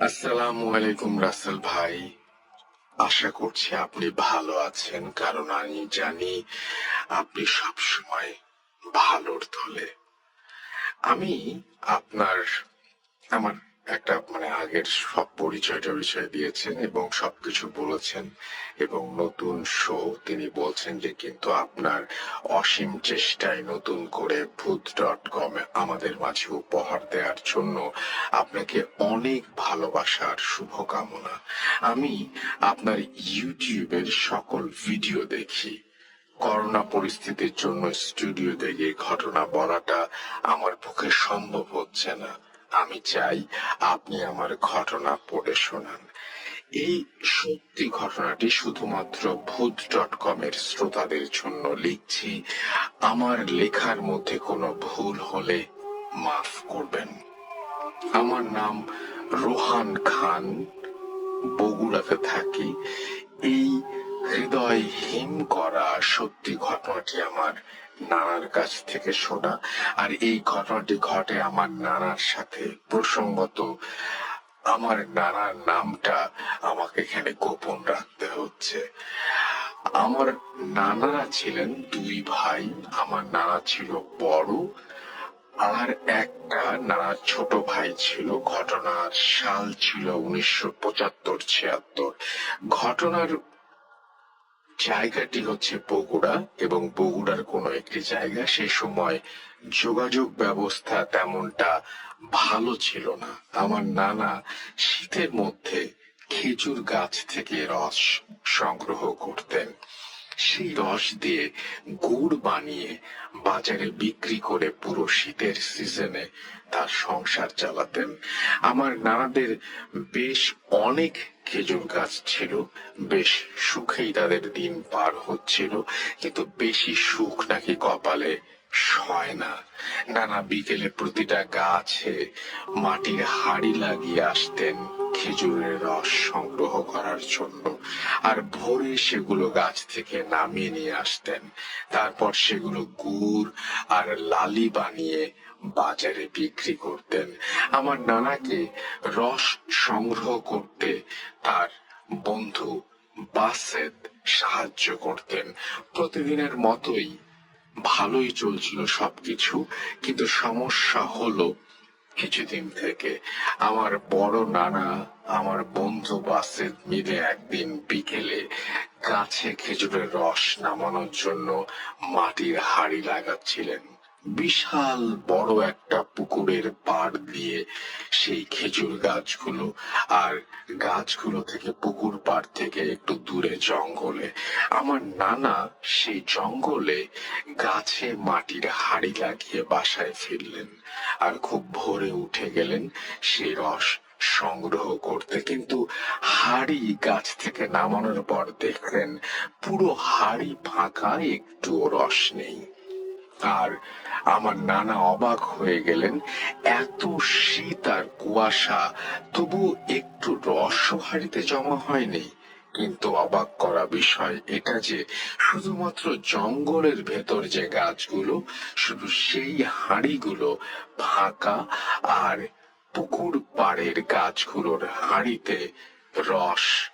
আসসালামু আলাইকুম রাসেল ভাই। আশা করছি আপনি ভালো আছেন, কারণ আমি জানি আপনি সবসময় ভালোর তলে আমি আপনার, আমার একটা মানে আগের সব পরিচয় টরিচয় দিয়েছেন এবং সবকিছু বলেছেন এবং নতুন শো তিনি বলছেন যে, কিন্তু আপনার অসীম চেষ্টায় নতুন করে ভূত ডট কম আমাদের মাঝে উপহার দেওয়ার জন্য আপনাকে অনেক ভালোবাসার শুভকামনা। আমি আপনার ইউটিউবের সকল ভিডিও দেখি। করোনা পরিস্থিতির জন্য স্টুডিও থেকে ঘটনা বলাটা আমার পক্ষে সম্ভব হচ্ছে না। আমি চাই আপনি আমার ঘটনা পড়ে শোনান। এই সত্যি ঘটনাটি শুধুমাত্র ভূত ডট কম এর শ্রোতাদের জন্য লিখছি। আমার লেখার মধ্যে কোনো ভুল হলে মাফ করবেন। আমার নাম রোহান খান। বগুড়াতে থাকি। এই হৃদয় হিম করা সত্যি ঘটনাটি আমার নানার কাছ থেকে শোনা। আর এই ঘটনাটি ঘটে আমার নানার সাথে। প্রসঙ্গত, আমার নানার নামটা আমাকে এখানে গোপন রাখতে হচ্ছে। আমার নানারা ছিলেন দুই ভাই। আমার নানা ছিল বড়। আর একটা নানার ছোট ভাই ছিল। ঘটনার সাল ছিল উনিশশো পঁচাত্তর ছিয়াত্তর। ঘটনার জায়গাটি হচ্ছে বগুড়া এবং বগুড়ার কোনো একটি জায়গা সেই সময় যোগাযোগ ব্যবস্থা তেমনটা ভালো ছিল না। আমার নানা শীতের মধ্যে খেজুর গাছ থেকে রস সংগ্রহ করতেন। সেই রস দিয়ে গুড় বানিয়ে বাজারে বিক্রি করে পুরো শীতের সিজনে তার সংসার চালাতেন। আমার নানাদের বেশ অনেক খেজুর গাছ ছিল, বেশ সুখেই তাদের দিন পার হচ্ছিল, কিন্তু বেশি সুখ নাকি কপালে সয় না। নানা বিকেলে প্রতিটা গাছে মাটির হাড়ি লাগিয়ে আসতেন খেজুরের রস সংগ্রহ করার জন্য, আর ভোরে সেগুলো গাছ থেকে নামিয়ে নিয়ে আসতেন। তারপর সেগুলো গুড় আর লালি বানিয়ে বাজারে বিক্রি করতেন। আমার নানাকে রস সংগ্রহ করতে তার বন্ধু বাসেদ সাহায্য করতেন। প্রতিদিনের মতোই ভালোই চলছিল সবকিছু, কিন্তু সমস্যা হলো কিছুদিন থেকে আমার বড় নানা, আমার বন্ধু বাসেদ মিলে একদিন বিকেলে গাছে খেজুরের রস নামানোর জন্য মাটির হাড়ি লাগাচ্ছিলেন। বিশাল বড় একটা পুকুরের পাড় দিয়ে সেই খেজুর গাছগুলো আর গাছগুলো থেকে পুকুর পাড় থেকে একটু দূরে জঙ্গলে। আমার নানা সেই জঙ্গলে গাছে মাটির হাড়ি লাগিয়ে বাসায় ফিরলেন আর খুব ভোরে উঠে গেলেন সেই রস সংগ্রহ করতে। কিন্তু হাড়ি গাছ থেকে নামানোর পর দেখলেন পুরো হাড়ি ফাঁকা একটু রস নেই। আর আমার নানা অবাক হয়ে গেলেন। এত শীত আর কুয়াশা, তবু একটু রস হাড়িতে জমা হয়নি। কিন্তু অবাক করা বিষয় এটা যে, শুধুমাত্র জঙ্গলের ভেতর যে গাছগুলো, শুধু সেই হাঁড়িগুলো ফাঁকা আর পুকুর পাড়ের গাছগুলোর হাঁড়িতে রস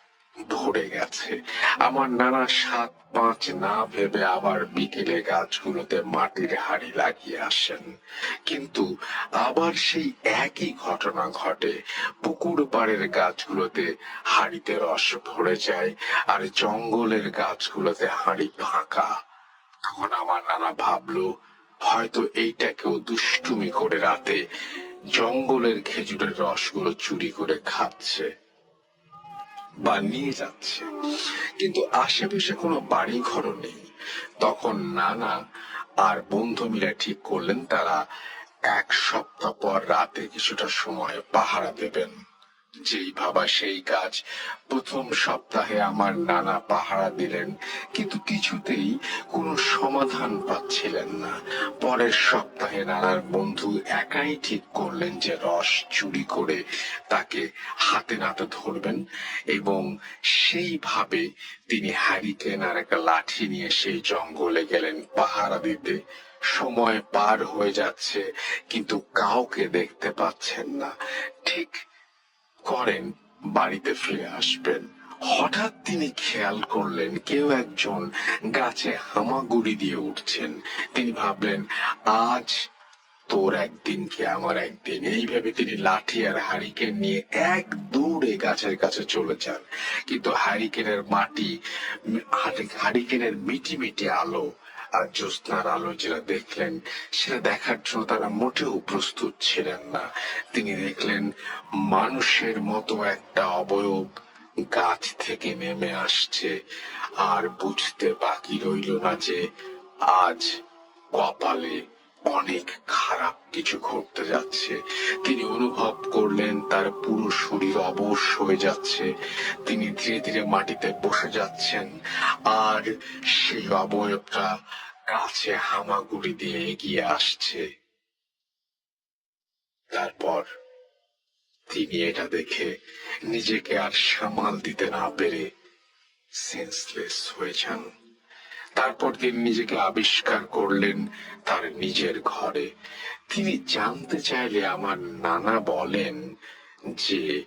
ভরে গেছে। আমার নানা সাত পাঁচ না ভেবে আবার বিকেলে গাছগুলোতে মাটির হাড়ি লাগিয়ে আসেন। কিন্তু আবার সেই একই ঘটনা ঘটে। পুকুর পাড়ের গাছগুলোতে হাড়িতে রস ভরে যায় আর জঙ্গলের গাছগুলোতে হাড়ি ফাঁকা। তখন আমার নানা ভাবলো, হয়তো এইটা কেউ দুষ্টুমি করে রাতে জঙ্গলের খেজুরের রসগুলো চুরি করে খাচ্ছে। বা নিয়ে যাচ্ছে। কিন্তু আশেপাশে কোনো বাড়ি ঘরও নেই। তখন নানা আর বন্ধু মিলে ঠিক করলেন, তারা এক সপ্তাহ পর রাতে কিছুটা সময় পাহারা দেবেন। যেই ভাবা সেই কাজ। প্রথম সপ্তাহে আমার নানা পাহারা দিলেন, কিন্তু কিছুতেই কোনো সমাধান পাচ্ছিলেন না। পরের সপ্তাহে নানার বন্ধু একাই ঠিক করলেন যে রস চুরি করে তাকে হাতে নাতে ধরবেন এবং সেইভাবে তিনি হ্যারিকেন আর একটা লাঠি নিয়ে সেই জঙ্গলে গেলেন পাহারা দিতে। সময় পার হয়ে যাচ্ছে, কিন্তু কাউকে দেখতে পাচ্ছেন না। ঠিক করেন, বাড়িতে ফিরে আসবেন। হঠাৎ তিনি খেয়াল করলেন, কেউ একজন গাছে হামাগুড়ি দিয়ে উঠছেন। তিনি ভাবলেন, আজ তোর একদিন কি আমার একদিন? এইভাবে তিনি লাঠি আর হারিকেন নিয়ে এক দৌড়ে গাছের কাছে চলে যান। কিন্তু হারিকেনের মাটি, হারিকেনের মিটি মিটি আলো আর জ্যোৎস্নার আলো যেটা দেখলেন, সেটা দেখার জন্য তারা মোটেও প্রস্তুত ছিলেন না। তিনি দেখলেন, মানুষের মতো একটা অবয়ব গাছ থেকে নেমে আসছে, আর বুঝতে বাকি রইল না যে আজ কপালে অনেক খারাপ কিছু ঘটতে যাচ্ছে। তিনি অনুভব করলেন তার পুরো শরীর অবশ হয়ে যাচ্ছে। তিনি ধীরে ধীরে মাটিতে বসে যাচ্ছেন। আর সেই অবয়বটা কাছে হামাগুড়ি দিয়ে এগিয়ে আসছে। তারপর তিনি এটা দেখে নিজেকে আর সামাল দিতে না পেরে সেন্সলেস হয়ে যান। তারপর তিনি নিজেকে আবিষ্কার করলেন তার নিজের ঘরে। তিনি জানতে চাইলে আমার নানা বলেন যে,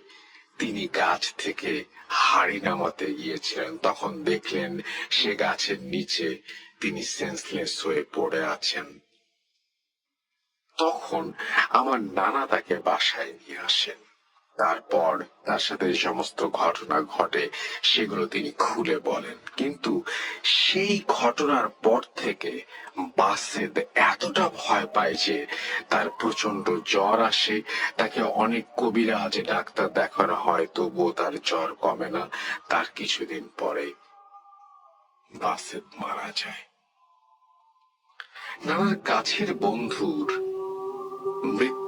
তিনি গাছ থেকে হাড়ি নামাতে গিয়েছিলেন। তখন দেখলেন সে গাছের নিচে তিনি সেন্সলেস হয়ে পড়ে আছেন। তখন আমার নানা তাকে বাসায় নিয়ে আসেন। তারপর তার সাথে সমস্ত ঘটনা ঘটে, সেগুলো তিনি খুলে বলেন। কিন্তু সেই ঘটনার পর থেকে বাসেদ এতটা ভয় পায় যে তার প্রচণ্ড জ্বর আসে। তাকে অনেক কবিরাজে, ডাক্তার দেখানো হয়, তবুও তার জ্বর কমে না। তার কিছুদিন পরে বাসেদ মারা যায়। নানার কাছের বন্ধুর মৃত্যু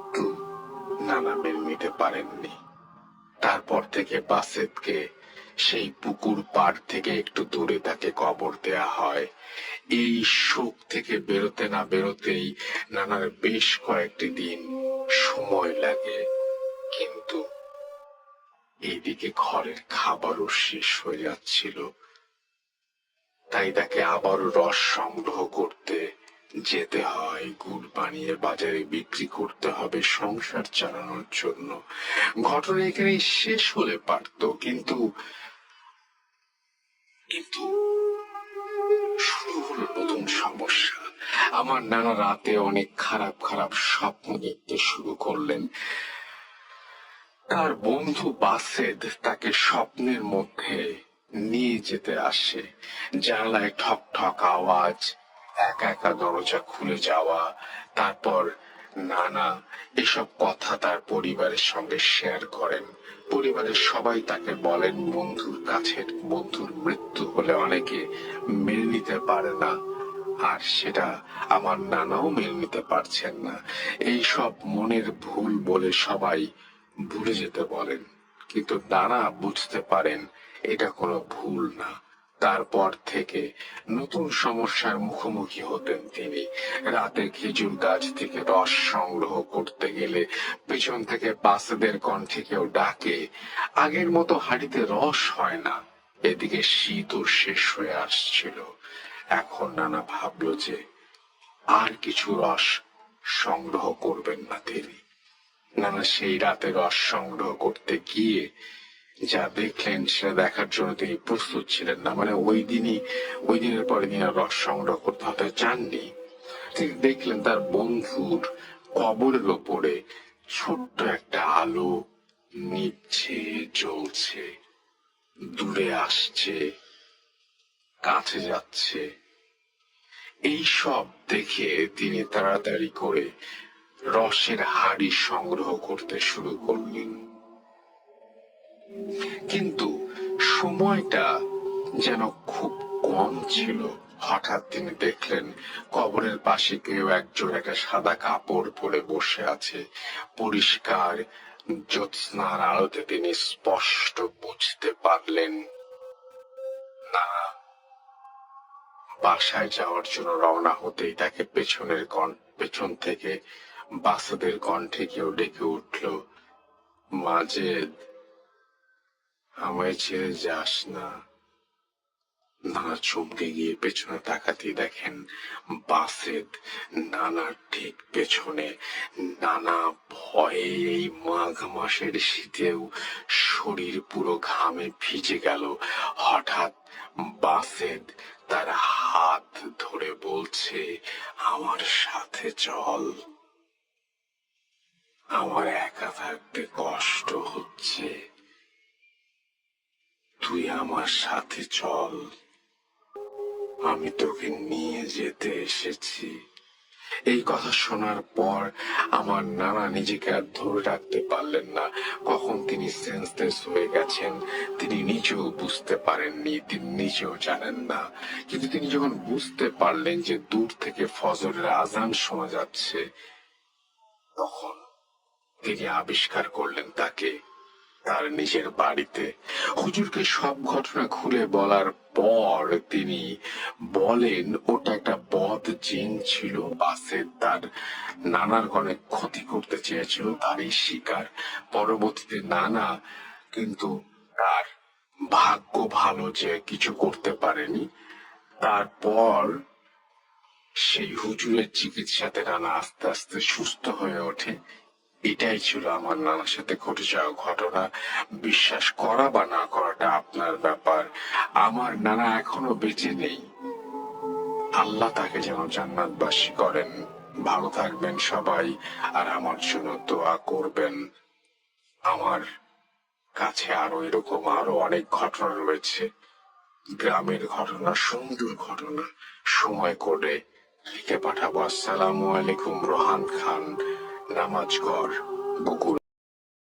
নানা মেনে নিতে পারেননি। তারপর থেকে বাসেতকে সেই পুকুর পাড় থেকে একটু দূরে তাকে কবর দেয়া হয়। এই শোক থেকে বেরোতে না বেরোতেই নানার বেশ কয়েকটি দিন সময় লাগে, কিন্তু এইদিকে ঘরের খাবারও শেষ হয়ে যাচ্ছিল। তাই তাকে আবারও রস সংগ্রহ করতে যেতে হয়। গুড় বানিয়ে বাজারে বিক্রি করতে হবে সংসার চালানোর জন্য। ঘটনা এখানে শেষ হলে পারত, কিন্তু কিন্তু শুরু হলো নতুন সমস্যা। আমার নানা রাতে অনেক খারাপ খারাপ স্বপ্ন দেখতে শুরু করলেন। তার বন্ধু বাসেদ তাকে স্বপ্নের মধ্যে নিয়ে যেতে আসে। জানলায় ঠক ঠক আওয়াজ একা একা দরজা খুলে যাওয়া, তারপর নানা এসব কথা তার পরিবারের সঙ্গে শেয়ার করেন। পরিবারের সবাই তাকে বলেন, বন্ধুর কাছের বন্ধুর মৃত্যু হলে অনেকে মেনে নিতে পারে না। আর সেটা আমার নানাও মেনে নিতে পারছেন না। এই সব মনের ভুল বলে সবাই ভুলে যেতে বলেন। কিন্তু নানা বুঝতে পারেন, এটা কোনো ভুল না। তারপর থেকে নতুন সমস্যার মুখোমুখি হতেন তিনি। রাতে খেজুর গাছ থেকে রস সংগ্রহ করতে গেলে পেছন থেকে বাসেদের কণ্ঠে কেউ ডাকে, আগের মতো হাড়িতে রস হয় না। এদিকে শীতও শেষ হয়ে আসছিল। এখন নানা ভাবলো যে আর কিছু রস সংগ্রহ করবেন না তিনি। নানা সেই রাতে রস সংগ্রহ করতে গিয়ে যা দেখলেন সেটা দেখার জন্য তিনি প্রস্তুত ছিলেন না। মানে ওই দিনই, ওই দিনের পরে তিনি আর রস সংগ্রহ করতে হতে চাননি। তিনি দেখলেন তার বন্ধুর কবরের ওপরে ছোট্ট একটা আলো নিচ্ছে, জ্বলছে, দূরে আসছে, কাছে যাচ্ছে। এই সব দেখে তিনি তাড়াতাড়ি করে রসের হাড়ি সংগ্রহ করতে শুরু করলেন। কিন্তু সময়টা যেন খুব কম ছিল। হঠাৎ তিনি দেখলেন কবরের পাশে কেউ একজন একটা সাদা কাপড় পরে বসে আছে। পরিষ্কার জ্যোৎস্নার আলোতে তিনি স্পষ্ট বুঝতে পারলেন, না, বাসায় যাওয়ার জন্য রওনা হতেই তাকে পেছনের পেছন থেকে বাসুদের কণ্ঠে কেউ ডেকে উঠল। মাজেদ আমায় ছেড়ে যাস না। নানা চমকে গিয়ে পেছনে তাকাতে দেখেন বাসেদ নানার ঠিক পেছনে নানা ভয়ে এই মাঘ মাসের শীতেও শরীর পুরো ঘামে ভিজে গেল। হঠাৎ বাসেদ তার হাত ধরে বলছে, আমার সাথে চল। আমার একা থাকতে কষ্ট হচ্ছে। তুই আমার সাথে চল। আমি তোকে নিয়ে যেতে এসেছি। এই কথা শোনার পর আমার নানা নিজেকে আর ধরে রাখতে পারলেন না। কখন তিনি সেন্সলেস হয়ে গেছেন, তিনি নিজেও বুঝতে পারেননি, তিনি নিজেও জানেন না। কিন্তু তিনি যখন বুঝতে পারলেন যে দূর থেকে ফজরের আজান শোনা যাচ্ছে, তখন তিনি আবিষ্কার করলেন তাকে। তার নিজের বাড়িতে। হুজুরকে সব ঘটনা খুলে বলার পর তিনি বলেন, ওটা একটা বদ জিন ছিল, বাসে তার নানার অনেক ক্ষতি করতে চেয়েছিল, তারই শিকার। পরবর্তীতে নানা কিন্তু তার ভাগ্য ভালো যে কিছু করতে পারেনি। তারপর সেই হুজুরের চিকিৎসাতে নানা আস্তে আস্তে সুস্থ হয়ে ওঠে। এটাই ছিল আমার নানার সাথে ঘটে যাওয়া ঘটনা। বিশ্বাস করা বা না করাটা আপনার ব্যাপার। আমার নানা এখনও বেঁচে নেই। আল্লাহ তাকে যেন জান্নাতবাসী করেন। ভালো থাকবেন সবাই, আর আমার জন্য দোয়া করবেন। আমার কাছে আরও এরকম আরও অনেক ঘটনা রয়েছে। গ্রামের ঘটনা, সুন্দর ঘটনা। সময় করে লিখে পাঠাবো। আসসালামু আলাইকুম রোহান খান। নামাজগড় বকুল